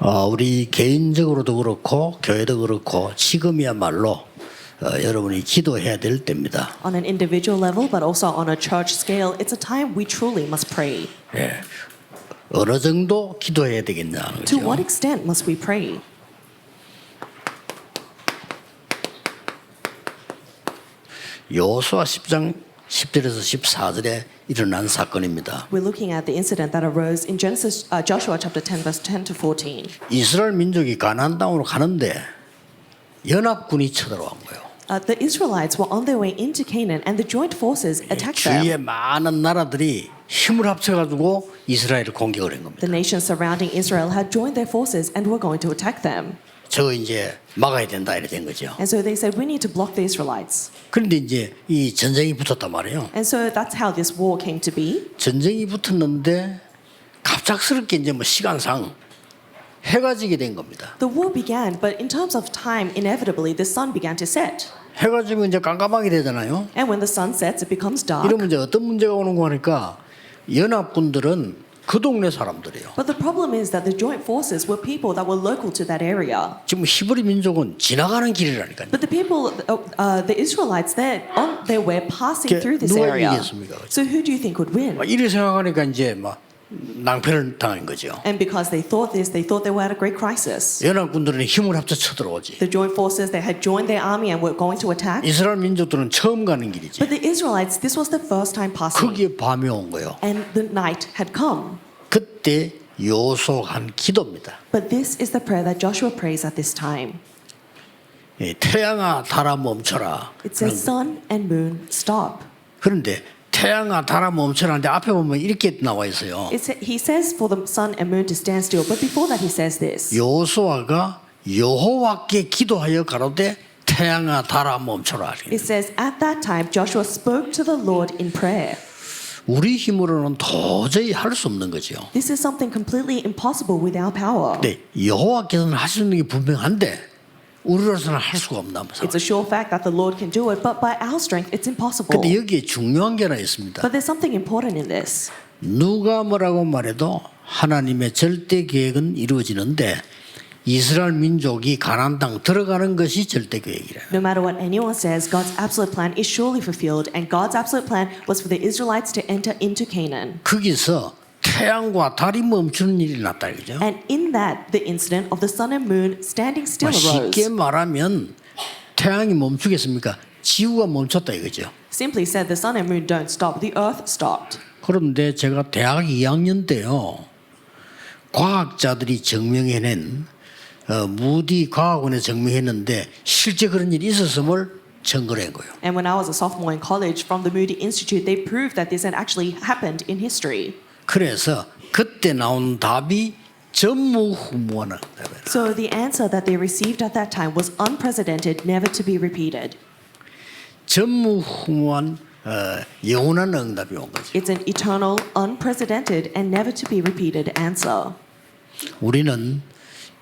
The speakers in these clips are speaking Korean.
어, 우리 개인적으로도 그렇고 교회도 그렇고 지금이야말로 어, 여러분이 기도해야 될 때입니다. On an individual level, but also on a church scale, it's a time we truly must pray. 예. 어느 정도 기도해야 되겠냐 To what 그죠? extent must we pray? 여호수아 10장 10절에서 14절에 일어난 사건입니다. We're looking at the incident that arose in Genesis, uh, Joshua chapter 10, verse 10 to 14. 이스라엘 민족이 가나안 땅으로 가는데 연합군이 쳐들어온 거예요. Uh, the Israelites were on their way into Canaan, and the joint forces attacked 주위에 them. 많은 나라들이 힘을 합쳐가지고 이스라엘을 공격을 한 겁니다. The nations surrounding Israel had joined their forces and were going to attack them. 저거 이제 막아야 된다 이래 된 거죠. And so they said, We need to block the Israelites. 그런데 이제 이 전쟁이 붙었단 말이에요. And so that's how this war came to be. 전쟁이 붙었는데 갑작스럽게 이제 뭐 시간상 해가 지게 된 겁니다. The war began, but in terms of time, inevitably the sun began to set. 해가 지면 이제 깜깜하게 되잖아요. And when the sun sets, it becomes dark. 이러면 이제 어떤 문제가 오는 거 하니까 연합군들은 그 동네 사람들이에요. But the problem is that the joint forces were people that were local to that area. 지금 히브리 민족은 지나가는 길이라니까요. But the people, uh, uh, the Israelites, they're on their way passing 그 through this 누가 area. 이기겠습니까? So who do you think would win? 막 이래 생각하니까 이제 막 낭패를 당한 거죠. And because they thought this, they thought they were at a great crisis. 연합군들은 힘을 합쳐 쳐들어오지. The joint forces, they had joined their army and were going to attack. 이스라엘 민족들은 처음 가는 길이지. But the Israelites, this was the first time passing. 거기에 밤이 온 거예요. And the night had come. 그때 요소한 기도입니다. But this is the prayer that Joshua prays at this time. 예, 태양아 달아 멈춰라. It says, Sun and moon, stop. 그런데 태양아 달아 멈춰라는데 앞에 보면 이렇게 나와 있어요. It sa- he says for the sun and moon to stand still, but before that he says this. 요수아가 여호와께 기도하여 가로되 태양아 달아 멈춰라. It says, At that time Joshua spoke to the Lord in prayer. 우리 힘으로는 도저히 할 수 없는 거죠. This is something completely impossible with our power. 근데 여호와께서는 하시는 게 분명한데 우리로서는 할 수가 없나 보다. It's a sure fact that the Lord can do it, but by our strength it's impossible. 근데 여기에 중요한 게 하나 있습니다. But there's something important in this. 누가 뭐라고 말해도 하나님의 절대 계획은 이루어지는데 이스라엘 민족이 가나안 땅 들어가는 것이 절대 계획이래요. No matter what anyone says, God's absolute plan is surely fulfilled, and God's absolute plan was for the Israelites to enter into Canaan. 거기서 태양과 달이 멈추는 일이 났다 이거죠. And in that, the incident of the sun and moon standing still 쉽게 arose. 말하면 태양이 멈추겠습니까? 지구가 멈췄다 이거죠. Simply said, the sun and moon don't stop, the earth stopped. 그런데 제가 대학 2학년 때요. 과학자들이 증명해낸 어, 무디 과학원에 증명했는데 실제 그런 일이 있었음을 증거한 거예요. And when I was a sophomore in college from the Moody Institute, they proved that this had actually happened in history. 그래서 그때 나온 답이 전무후무하는 답이에요. So the answer that they received at that time was unprecedented, never to be repeated. 전무후무한 어, 영원한 응답이 온 거죠. It's an eternal, unprecedented, and never to be repeated answer. 우리는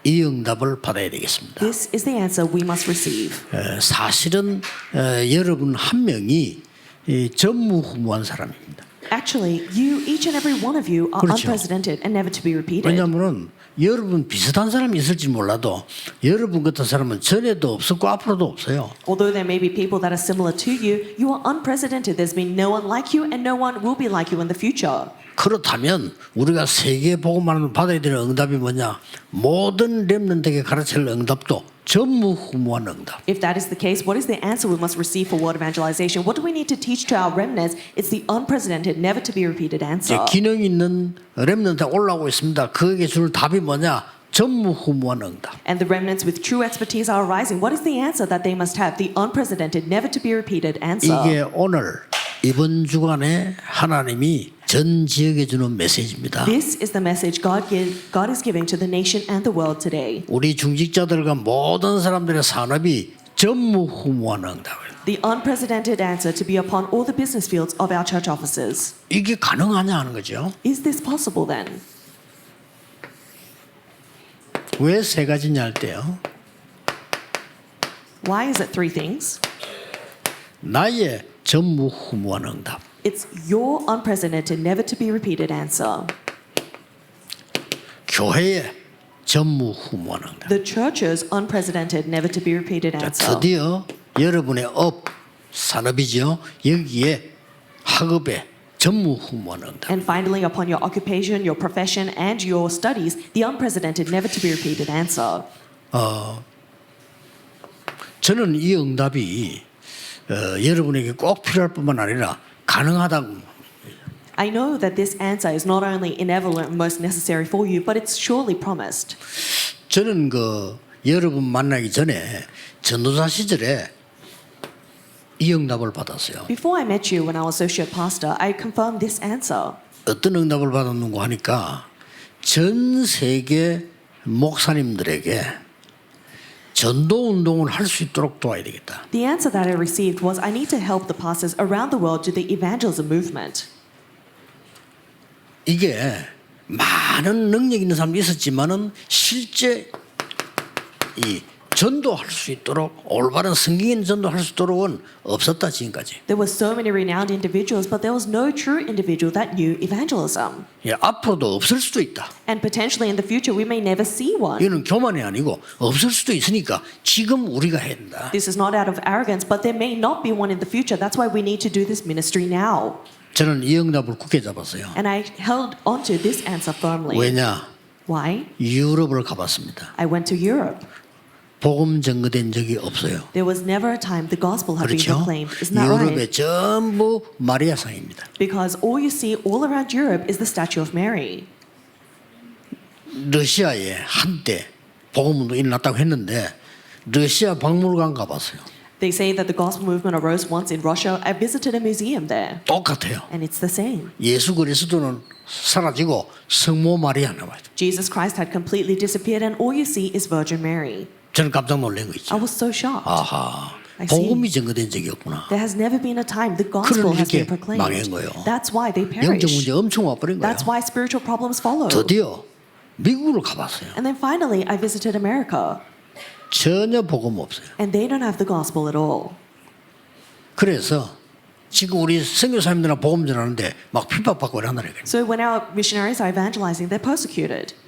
이 응답을 받아야 되겠습니다. This is the answer we must receive. 어, 사실은 어, 여러분 한 명이 이 전무후무한 사람입니다. Actually, you, each and every one of you, are 그렇죠. unprecedented and never to be repeated. 왜냐하면 여러분 비슷한 사람이 있을지 몰라도 여러분 같은 사람은 전에도 없었고 앞으로도 없어요. Although there may be people that are similar to you, you are unprecedented. There's been no one like you, and no one will be like you in the future. 그렇다면 우리가 세계 복음만을 받아야 되는 응답이 뭐냐? 모든 렘넌트에게 가르칠 응답도 전무후무한 응답. If that is the case, what is the answer we must receive for word evangelization? What do we need to teach to our remnants? It's the unprecedented, never to be repeated answer. 기능 있는 렘넌트 올라오고 있습니다. 그에게 줄 답이 뭐냐? 전무후무한 응답. And the remnants with true expertise are arising. What is the answer that they must have? The unprecedented, never to be repeated answer. 이게 오늘 이번 주간에 하나님이 전 지역에 주는 메시지입니다. This is the message God, give, God is giving to the nation and the world today. 우리 중직자들과 모든 사람들의 산업이 전무후무한 응답을. The unprecedented answer to be upon all the business fields of our church offices. 이게 가능하냐 하는 거죠. Is this possible then? 왜 세 가지냐 할 때요. Why is it three things? 나의 전무후무한 응답. It's your unprecedented, never to be repeated answer. 교회의 전무후무한 응답. The church's unprecedented, never to be repeated 자, answer. 드디어 여러분의 업 산업이죠. 여기에 학업에 전무후무한 응답. And finally, upon your occupation, your profession, and your studies, the unprecedented, never to be repeated answer. 저는 이 응답이 어, 여러분에게 꼭 필요할 뿐만 아니라 가능하다고 I know that this answer is not only inevitable and most necessary for you, but it's surely promised. 저는 그 여러분 만나기 전에 전도사 시절에 이 응답을 받았어요. Before I met you when I was associate pastor, I confirmed this answer. 어떤 응답을 받았는고 하니까 전 세계 목사님들에게 전도 운동을 할 수 있도록 도와야 되겠다. The answer that I received was I need to help the pastors around the world do the evangelism movement. 이게 많은 능력 있는 사람이 있었지만은 실제 이 전도할 수 있도록 올바른 있는 전도할 수 있도록은 없었다 지금까지. There were so many renowned individuals, but there was no true individual that knew evangelism. 예, 앞으로도 없을 수도 있다. And potentially in the future, we may never see one. 이거는 교만이 아니고 없을 수도 있으니까 지금 우리가 해야 된다. This is not out of arrogance, but there may not be one in the future. That's why we need to do this ministry now. 저는 이 응답을 굳게 잡았어요. And I held onto this answer firmly. 왜냐? Why? 유럽을 가봤습니다. I went to Europe. 복음 전거된 적이 없어요. There was never a time the gospel had been 그렇죠? proclaimed. Isn't that 유럽에 right? 전부 마리아상입니다. Because all you see all around Europe is the statue of Mary. 러시아에 한때 복음운동 일어났다고 했는데 러시아 박물관 가봤어요. They say that the gospel movement arose once in Russia. I visited a museum there, 똑같아요. and it's the same. 예수 그리스도는 사라지고 성모 마리아 나와요. Jesus Christ had completely disappeared, and all you see is Virgin Mary. 저는 깜짝 놀란 거 I 있죠. was so shocked. 아하, I. 복음이 전거된 적이 없구나. There has never been a time the gospel has been proclaimed. 망한 거예요. That's why they 영적 perish. 문제 엄청 와버린 거예요. That's why spiritual problems follow. 드디어 미국으로 가봤어요. And then finally, I visited America, 전혀 복음 없어요. and they don't have the gospel at all. 그래서 지금 우리 선교사님들이랑 복음 전하는데 막 핍박받고 이러나요. So when our missionaries are evangelizing, they're persecuted.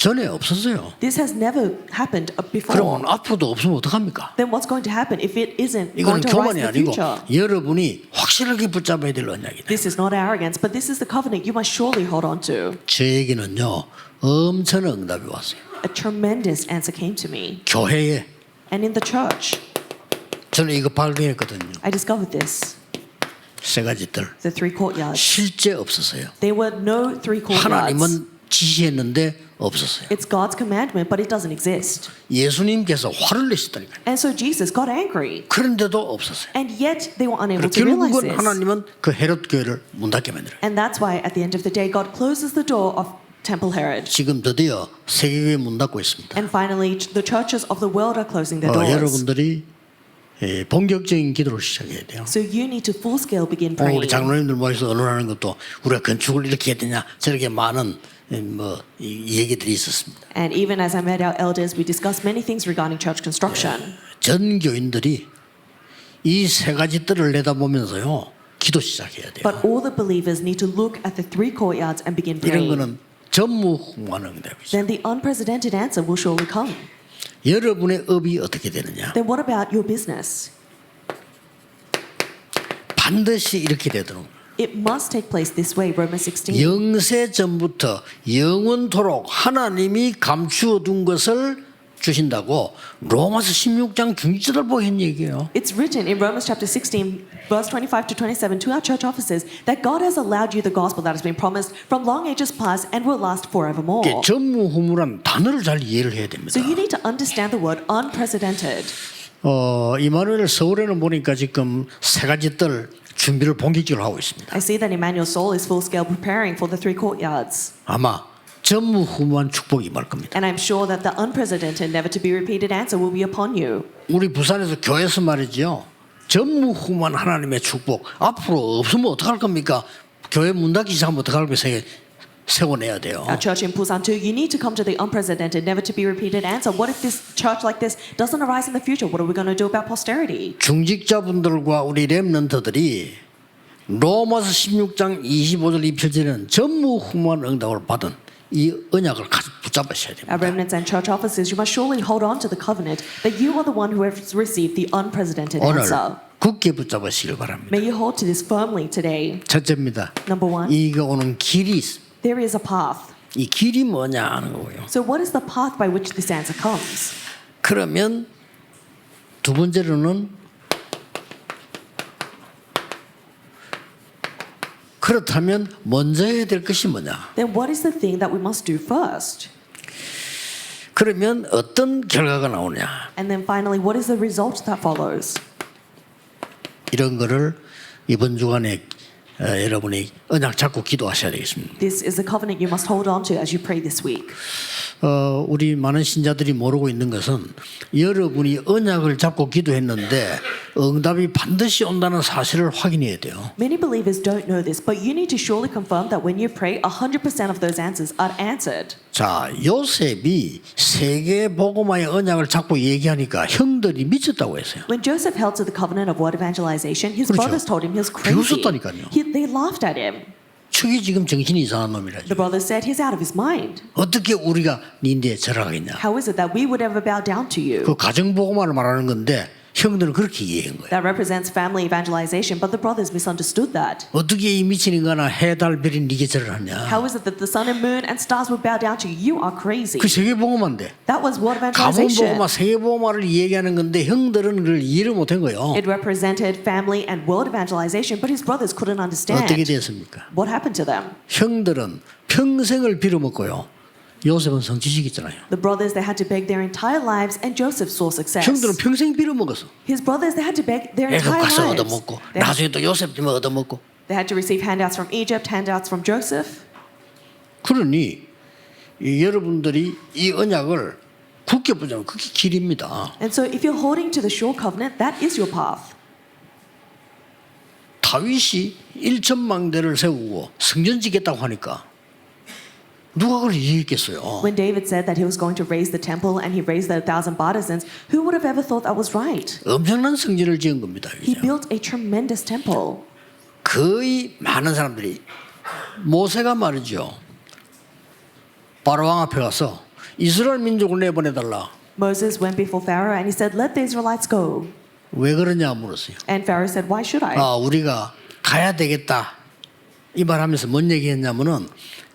전에 없었어요. This has never happened uh, before. 그러면 앞으로도 없으면 어떡합니까? Then what's going to happen if it isn't 이거는 going to rise 교만이 in the 아니고 future? 여러분이 확실하게 붙잡아야 될 언약이다. This is not arrogance, but this is the covenant you must surely hold on to. 저에게는요 엄청난 응답이 왔어요. A tremendous answer came to me. 교회에 And in the church, 저는 이거 발견했거든요. I discovered this. 세 가지들 The three courtyards. 실제 없었어요. There were no three courtyards. 하나님은 지시했는데 없었어요. It's God's commandment, but it doesn't exist. 예수님께서 화를 내셨다니까요. And so Jesus got angry. 그런데도 없었어요. And yet they were unable to realize 결국은 this. 하나님은 그 헤롯 교회를 문 닫게 만들어요. And that's why at the end of the day, God closes the door of Temple Herod. 지금 드디어 세계교회 문 닫고 있습니다. And finally, the churches of the world are closing their 어, doors. 여러분들이 예, 본격적인 기도를 시작해야 돼요. So you need to full scale begin praying. 우리 장로님들 모여서 언론하는 것도 우리가 건축을 이렇게 해야 되냐 저렇게 많은 예, 뭐 이- 얘기들이 있었습니다. And even as I met our elders, we discussed many things regarding church construction. 전 교인들이 이 세 가지 뜰을 내다보면서요 기도 시작해야 돼요. But all the believers need to look at the three courtyards and begin 이런 praying. 거는 전무후무한 응답이죠. Then the unprecedented answer will surely come. 여러분의 업이 어떻게 되느냐? Then what about your business? 반드시 이렇게 되도록 It must take place this way, Romans 16. 영세 전부터 영원토록 하나님이 감추어 둔 것을 주신다고 로마서 16장 중지절보 한 얘기예요. It's written in Romans chapter 16, verse 25 to 27 to our church officers that God has allowed you the gospel that has been promised from long ages past and will last forevermore. 이게 전무후무란 단어를 잘 이해를 해야 됩니다. So you need to understand the word unprecedented. 어, 이마누엘 서울에는 보니까 지금 세 가지 뜰 준비를 본격적으로 하고 있습니다. I see that Emmanuel Soul is full scale preparing for the three courtyards. 아마 전무후무한 축복이 임할 겁니다. And I'm sure that the unprecedented, never to be repeated answer will be upon you. 우리 부산에서 교회에서 말이죠. 전무후무한 하나님의 축복 앞으로 없으면 어떡할 겁니까? 교회 문 닫기 시작하면 어떡할 겁니까? 세- 세워내야 돼요. Our church in Busan too, you need to come to the unprecedented, never to be repeated answer. What if this church like this doesn't arise in the future? What are we going to do about posterity? 중직자분들과 우리 렘넌트들이 로마서 16장 25절 27절에는 전무후무한 응답을 받은 이 언약을 붙잡으셔야 됩니다. Our remnants and church officers, you must surely hold on to the covenant that you are the one who has received the unprecedented 오늘 answer. 굳게 붙잡으시길 바랍니다. May you hold to this firmly today. 첫째입니다. Number one, 이거 오는 길이 있- there is a path. 이 길이 뭐냐 하는 거고요. So, what is the path by which this answer comes? 그러면 두 번째로는 그렇다면 먼저 해야 될 것이 뭐냐? Then, what is the thing that we must do first? 그러면 어떤 결과가 나오냐? And then finally, what is the result that follows? 이런 거를 이번 주간에 어, 여러분이 언약 잡고 기도하셔야 되겠습니다. This is the covenant you must hold on to as you pray this week. 어, 우리 많은 신자들이 모르고 있는 것은 여러분이 언약을 잡고 기도했는데 응답이 반드시 온다는 사실을 확인해야 돼요. Many believers don't know this, but you need to surely confirm that when you pray, 100% of those answers are answered. 자, 요셉이 세계 복음화의 언약을 잡고 얘기하니까 형들이 미쳤다고 했어요. When Joseph held to the covenant of word evangelization, his 그렇죠. brothers told him he was crazy. 비웃었다니까요. He, they laughed at him. 축이 지금 정신이 이상한 놈이라죠. The brothers said, He's out of his mind. 어떻게 우리가 니인데 절하겠냐? How is it that we would ever bow down to you? 그 가정 복음화를 말하는 건데 형들은 그렇게 이해한 거예요. That represents family evangelization, but the brothers misunderstood that. 어떻게 이 미친 인간아 해달 별이 니게 절을 하냐? How is it that the sun and moon and stars would bow down to you? You are crazy. 그 세계 복음화인데 That was word 가문 evangelization. 복음화, 세계 복음화를 얘기하는 건데 형들은 그걸 이해를 못한 거예요. It represented family and world evangelization, but his brothers couldn't 어떻게 understand. 됐습니까? What happened to them? 형들은 평생을 빌어먹고요. 요셉은 성취시켰잖아요. The brothers, they had to beg their entire lives, and Joseph saw success. 형들은 평생 빌어먹었어. His brothers, they had to beg their 애굽 entire 가서 lives. 얻어먹고 They, 나중에 또 요셉 때문에 얻어먹고 they had to receive handouts from Egypt, handouts from Joseph. 그러니 이 여러분들이 이 언약을 굳게 붙잡으면 그게 길입니다. And so, if you're holding to the sure covenant, that is your path. 다윗이 1천망대를 세우고 성전 짓겠다고 하니까 누가 그걸 이해했겠어요? When David said that he was going to raise the temple and he raised the thousand partisans, who would have ever thought that was right? 엄청난 성전을 지은 겁니다. He 그죠? built a tremendous temple. 거의 많은 사람들이 모세가 말이죠. 바로 왕 앞에 가서 이스라엘 민족을 내보내달라. Moses went before Pharaoh and he said, Let the Israelites go. 왜 그러냐 물었어요. And Pharaoh said, Why should I? 아, 우리가 가야 되겠다. 이 말하면서 뭔 얘기했냐면은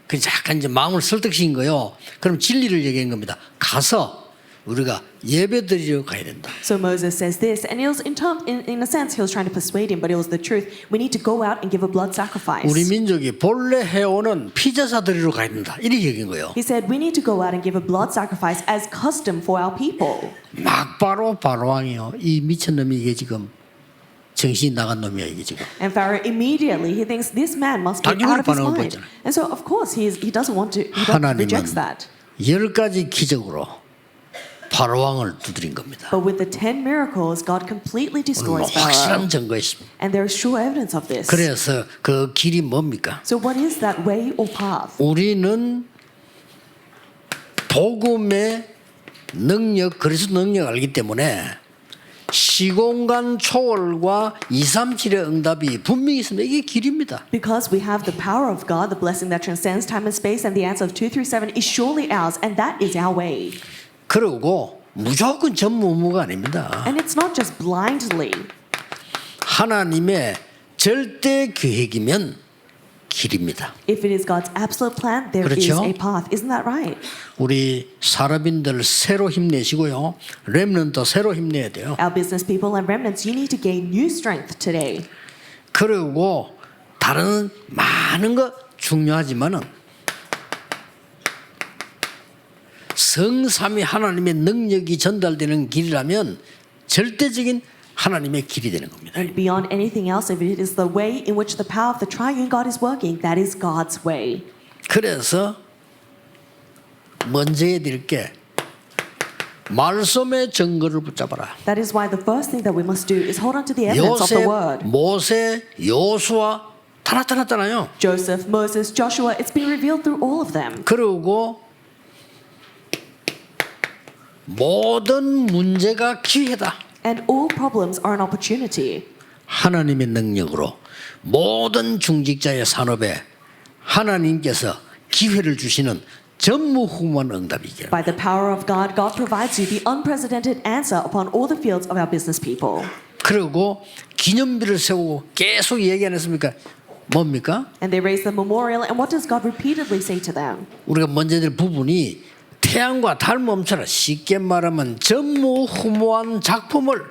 그 약간 이제 마음을 설득시킨 거요. 그럼 진리를 얘기한 겁니다. 가서 우리가 예배드리러 가야 된다. So Moses says this, and it was in, term, in, in a sense, he was trying to persuade him, but it was the truth. We need to go out and give a blood sacrifice. 우리 민족이 본래 해오는 피자사 드리러 가야 된다. 이렇게 얘기한 거예요. He said, We need to go out and give a blood sacrifice as custom for our people. 막 바로 바로왕이요. 이 미친놈이 이게 지금 정신이 나간 놈이야 이게 지금. And Pharaoh immediately he thinks this man must be out of his mind. And so of course he is, he doesn't want to he rejects that. 열 가지 기적으로 바로 왕을 두드린 겁니다. But with the ten miracles, God completely 뭐 destroys Pharaoh. 확실한 증거 있습니다. And there is sure evidence of this. 그래서 그 길이 뭡니까? So what is that way or path? 우리는 복음의 능력, 그리스도 능력 알기 때문에 시공간 초월과 237의 응답이 분명히 있습니다. 이게 길입니다. Because we have the power of God, the blessing that transcends time and space, and the answer of 237 is surely ours, and that is our way. 그리고 무조건 전무무가 아닙니다. And it's not just blindly. 하나님의 절대 계획이면 길입니다. If it is God's absolute plan, there is 그렇죠? a path. Isn't that right? 우리 사람인들 새로 힘내시고요. 렘넌트 새로 힘내야 돼요. Our business people and remnants, you need to gain new strength today. 그리고 다른 많은 거 중요하지만은 성삼위 하나님의 능력이 전달되는 길이라면 절대적인 하나님의 길이 되는 겁니다. And beyond anything else, if it is the way in which the power of the triune God is working, that is God's way. 그래서 먼저 해야 될게 말씀의 증거를 붙잡아라. That is why the first thing that we must do is hold on to the evidence of the word. 모세, 요수아 다 나타났잖아요. Joseph, Moses, Joshua, it's been revealed through all of them. 그리고 모든 문제가 기회다. And all problems are an opportunity. 하나님의 능력으로 모든 중직자의 산업에 하나님께서 기회를 주시는 전무후무한 응답이게. By the power of God, God provides you the unprecedented answer upon all the fields of our business people. 그리고 기념비를 세우고 계속 얘기 안 했습니까? 뭡니까? And they raise the memorial, and what does God repeatedly say to them? 우리가 먼저 될 부분이 태양과 달몸처럼 쉽게 말하면 전무후무한 작품을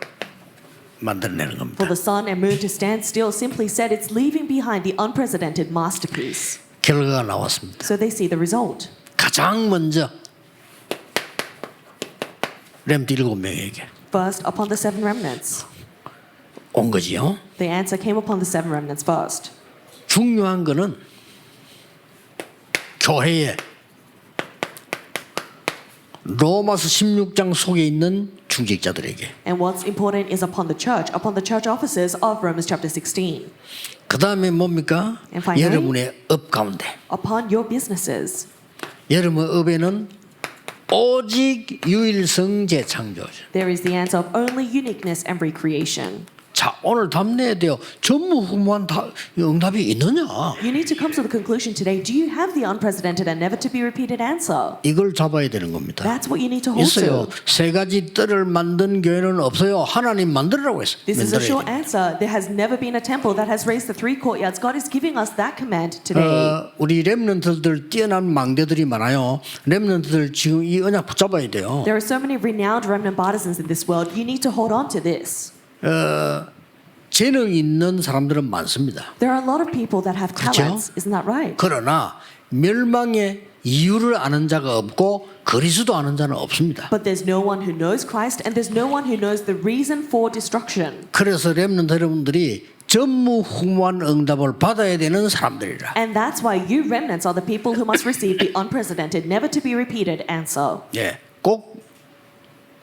만들어내는 겁니다. For the sun and moon to stand still simply said it's leaving behind the unprecedented masterpiece. 결과가 나왔습니다. So they see the result. 가장 먼저 렘트 일곱 명에게 First, upon the seven remnants. 온 거지요. The answer came upon the seven remnants first. 중요한 거는 교회에 로마서 16장 속에 있는 중직자들에게 And what's important is upon the church, upon the church officers of Romans chapter 16, 그 다음에 뭡니까? Finally? 여러분의 업 가운데 upon your businesses. 여러분 업에는 오직 유일성 재창조죠. There is the answer of only uniqueness and recreation. 자 오늘 답내야 돼요. 전무후무한 다, 응답이 있느냐? You need to come to the conclusion today do you have the unprecedented and never to be repeated answer? 이걸 잡아야 되는 겁니다. That's what you need to hold 있어요. to. 세 가지 뜰을 만든 교회는 없어요. 하나님 만들으라고 했어요. This is a 만들어야 short 돼요. answer. There has never been a temple that has raised the three courtyards. God is giving us that command today. 어, 우리 렘넌트들 뛰어난 망대들이 많아요. 렘넌트들 지금 이 언약 붙잡아야 돼요. There are so many renowned remnant partisans in this world. You need to hold on to this. 재능 있는 사람들은 많습니다. There are a lot of people that have 그렇죠? talents. Isn't that right? 그러나 멸망의 이유를 아는 자가 없고 그리스도 아는 자는 없습니다. But there's no one who knows Christ and there's no one who knows the reason for destruction. 그래서 렘넌트 여러분들이 전무후무한 응답을 받아야 되는 사람들이라. And that's why you remnants are the people who must receive the unprecedented, never to be repeated answer. 예, 꼭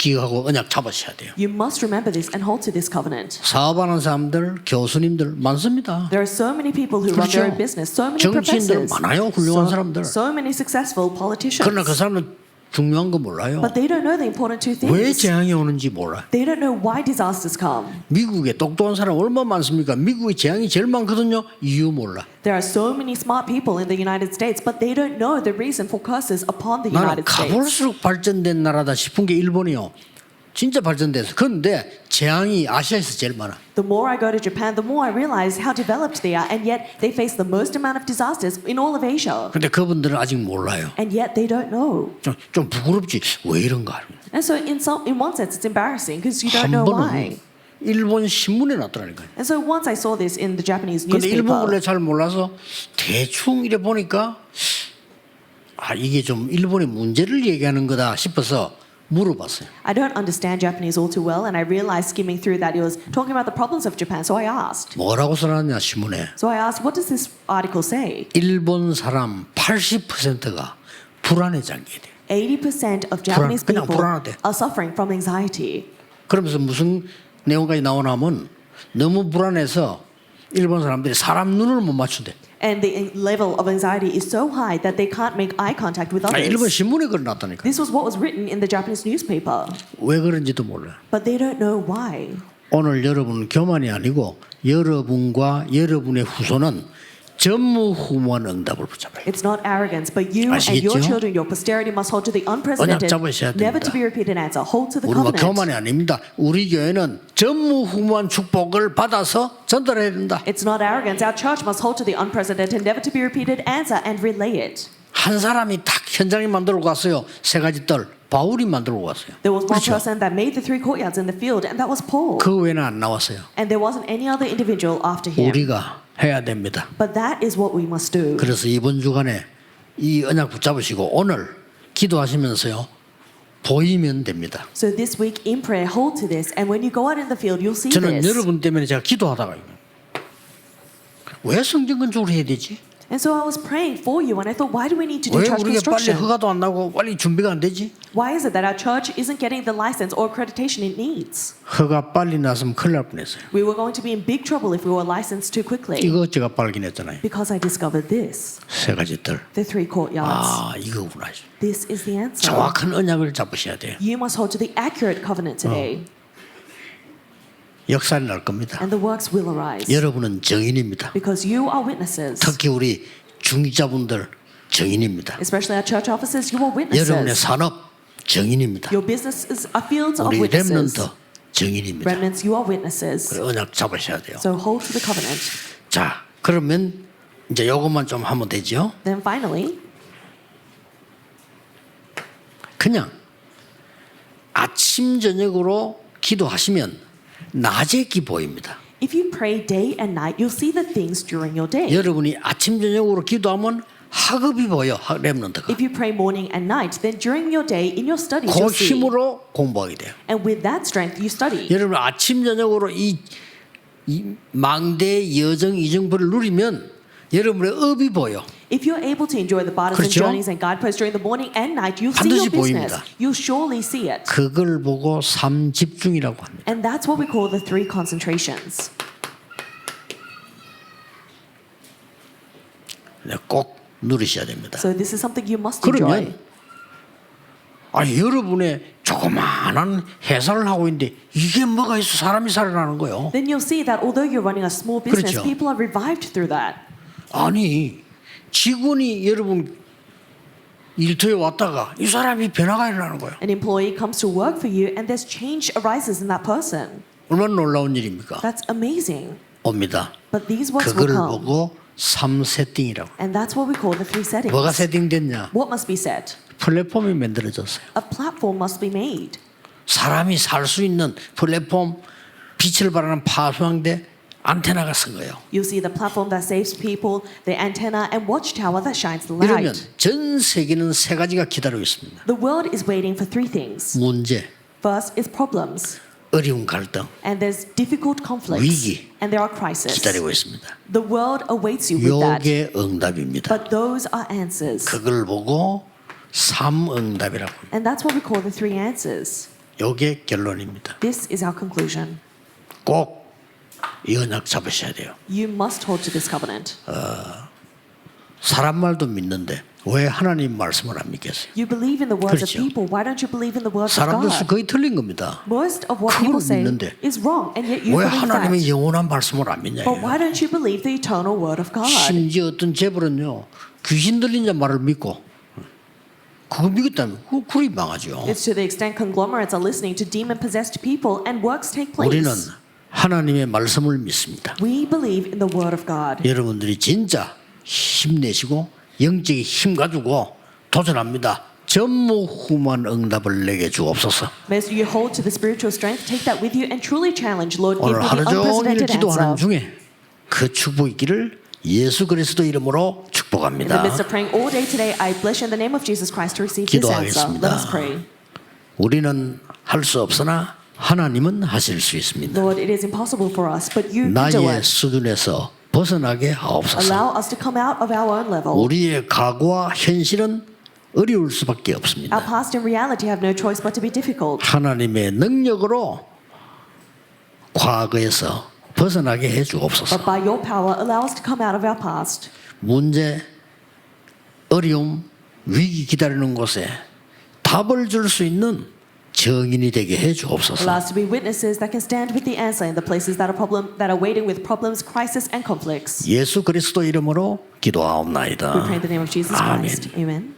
기억하고 언약 잡으셔야 돼요. You must remember this and hold to this covenant. 사업하는 사람들, 교수님들 많습니다. There are so many people who run their own 그렇죠. business, so many 정치인들 professors, 많아요, 훌륭한 so, 사람들. so many successful politicians. 그러나 그 사람은 중요한 거 몰라요. But they don't know the important two 왜 things. 재앙이 오는지 몰라. They don't know why disasters come. 미국에 똑똑한 사람 얼마 많습니까? 미국에 재앙이 제일 많거든요. 이유 몰라. There are so many smart people in the United States, but they don't know the reason for curses upon the 나는 United States. 가볼수록 발전된 나라다 싶은 게 일본이요. 진짜 발전돼서. 그런데 재앙이 아시아에서 제일 많아. The more I go to Japan, the more I realize how developed they are, and yet they face the most amount of disasters in all of Asia. 근데 그분들은 아직 몰라요. And yet they don't know. 좀, 좀 부끄럽지. 왜 이런가? And so, in, some, in one sense, it's embarrassing because you don't 한 know why. 번은 일본 신문에 났더라니까요. And so, once I saw this in the Japanese 근데 일본 원래 newspaper, 잘 몰라서 대충 이래 보니까 아 이게 좀 일본의 문제를 얘기하는 거다 싶어서 물어봤어요. I don't understand Japanese all too well, and I realized skimming through that it was talking about the problems of Japan. So I asked. 뭐라고 써놨냐 신문에 So I asked, what does this article say? 일본 사람 80%가 불안에 잠기게 돼. 80% of Japanese 그냥 people 불안하대. are suffering from anxiety. 그러면서 무슨 내용까지 나오냐면 너무 불안해서 일본 사람들이 사람 눈을 못 맞춘대. And the level of anxiety is so high that they can't make eye contact with 아, 일본 others. 신문에 그걸 놨다니까. This was what was written in the Japanese newspaper, 왜 그런지도 몰라. but they don't know why. 오늘 여러분 교만이 아니고 여러분과 여러분의 후손은 전무후무한 응답을 붙잡아요. It's not arrogance, but you and your 아시겠죠? children, your posterity must hold to the unprecedented, 잡으셔야 never 됩니다. to be repeated answer. Hold to the 우리가 covenant. 교만이 아닙니다. 우리 교회는 전무후무한 축복을 받아서 전달해야 된다. It's not arrogance. Our church must hold to the unprecedented, never to be repeated answer and relay it. 한 사람이 딱 현장에 만들고 갔어요. 세 가지 뜰. 바울이 만들고 갔어요. There was one 그렇죠? person that made the three courtyards in the field, and that was Paul. 그 외에는 안 나왔어요. And there wasn't any other individual after him. 우리가 해야 됩니다. But that is what we must do. 그래서 이번 주간에 이 언약 붙잡으시고 오늘 기도하시면서요. 보이면 됩니다. So this week in prayer, hold to this, and when you go out in the field, you'll see 저는 this. 여러분 때문에 제가 기도하다가 왜 성경 건축을 해야 되지? And so I was praying for you, and I thought, why do we need to do 왜 church 우리가 빨리 construction? 허가도 안 나고 빨리 준비가 안 되지? Why is it that our church isn't getting the license or accreditation it needs? 허가 빨리 났으면 큰일 날 뻔했어요. We were going to be in big trouble if we were licensed too quickly. 이거 제가 발견했잖아요. Because I discovered this 세 가지 뜰. the three courtyards. 아 이거구나. This is the answer. 정확한 언약을 잡으셔야 돼요. You must hold to the accurate covenant today, 역사를 날 겁니다. and the works will arise. 여러분은 증인입니다. Because you are witnesses. 특히 우리 중직자분들 정인입니다. Especially our church offices, you are 여러분의 witnesses. 산업 정인입니다. Your businesses are fields of 우리 witnesses. 렘넌트 정인입니다. Remnants, you are witnesses. 언약 잡으셔야 돼요. So hold to the covenant. 자, 그러면 이제 요것만 좀 하면 되죠. Then finally, 그냥 아침 저녁으로 기도하시면 낮에 기보입니다. if you pray day and night, you'll see the things during your day. 여러분이 아침 저녁으로 기도하면 학업이 보여 렘넌트가. If you pray morning and night, then during your day, in your studies, 그 you'll see. 힘으로 공부하게 돼요. And with that strength, you study. 여러분 아침 저녁으로 이, 이 망대 여정 이정표를 누리면 여러분의 업이 보여. If you're able to enjoy the barters and 그렇죠? journeys and guideposts during the morning and night, you'll see 반드시 your business. 보입니다. You'll surely see it. 그걸 보고 삼 집중이라고 합니다. And that's what we call the three concentrations. 네, 꼭 누리셔야 됩니다. So this is something you must 그러면 enjoy. 아 여러분의 조그마한 회사를 하고 있는데 이게 뭐가 있어 사람이 살아나는 거요. Then you'll see that although you're running a small business, 그렇죠. people are revived through that. 아니 직원이 여러분 일터에 왔다가 이 사람이 변화가 일어나는 거예요. An employee comes to work for you and there's change arises in that person. 얼마나 놀라운 일입니까? That's amazing. 옵니다. But these works will 그걸 come. 보고 3 세팅이라고. And that's what we call the three settings. 뭐가 세팅됐냐? What must be said? 플랫폼이 만들어졌어요. A platform must be made. 사람이 살 수 있는 플랫폼 빛을 발하는 파수왕대 안테나가 쓴 거예요. You'll see the platform that saves people, the antenna and watchtower that shines the 이러면 light. 전 세계는 세 가지가 기다리고 있습니다. The world is waiting for three things. 문제, First is problems, 어려운 갈등 and there's difficult conflicts, 위기. and there are crises. 기다리고 있습니다. The world awaits you with that. 요게 응답입니다. But those are answers. 그걸 보고 삼응답이라고 합니다. And that's what we call the three answers. 요게 결론입니다. This is our conclusion. 꼭 이 언약 잡으셔야 돼요. You must hold to this covenant. 사람 말도 믿는데 왜 하나님 말씀을 안 믿겠어요? You believe in the words of 그렇죠. people. Why don't you believe in the words of 사람들 God? 거의 틀린 겁니다. Most of what 그걸 people say 믿는데 is wrong, and yet you 왜 believe 하나님의 that. 영원한 말씀을 안 믿냐? But why don't you believe the eternal word of God? 심지어 어떤 재벌은요 귀신 들린 자 말을 믿고 그거 믿었다면 그 그리 망하죠. It's to the extent conglomerates are listening to demon possessed people and works take 우리는 place. 하나님의 말씀을 믿습니다. We believe in the word of God. 여러분들이 진짜 힘내시고 영적인 힘 가지고 도전합니다. 전무후무한 응답을 내게 주옵소서. May you hold to the spiritual strength, take that with you, and truly challenge, Lord, give me the unprecedented 기도하는 answer. 중에 그 축복이 있기를 예수 그리스도 이름으로 In the 축복합니다. midst of praying all day today, I bless you in the name of Jesus Christ to receive this answer. 기도하겠습니다. Let us pray. 우리는 할 수 없으나 하나님은 하실 수 있습니다. Lord, it is impossible for us, but you can do 나의 it. 수준에서 벗어나게 하옵소서. Allow us to come out of our own level. 우리의 과거와 현실은 어려울 수밖에 Our 없습니다. past and reality have no choice but to be difficult. 하나님의 능력으로 과거에서 벗어나게 해 주옵소서. But by your power, allow us to come out of our past. 문제, 어려움, 위기 기다리는 곳에 답을 줄 수 있는 정인이 되게 해 Allow 주옵소서. us to be witnesses that can stand with the answer in the places that are problem that are waiting with problems, crisis, and conflicts. 예수 그리스도 이름으로 We pray 기도하옵나이다. in the name of Jesus 아멘. Christ. Amen.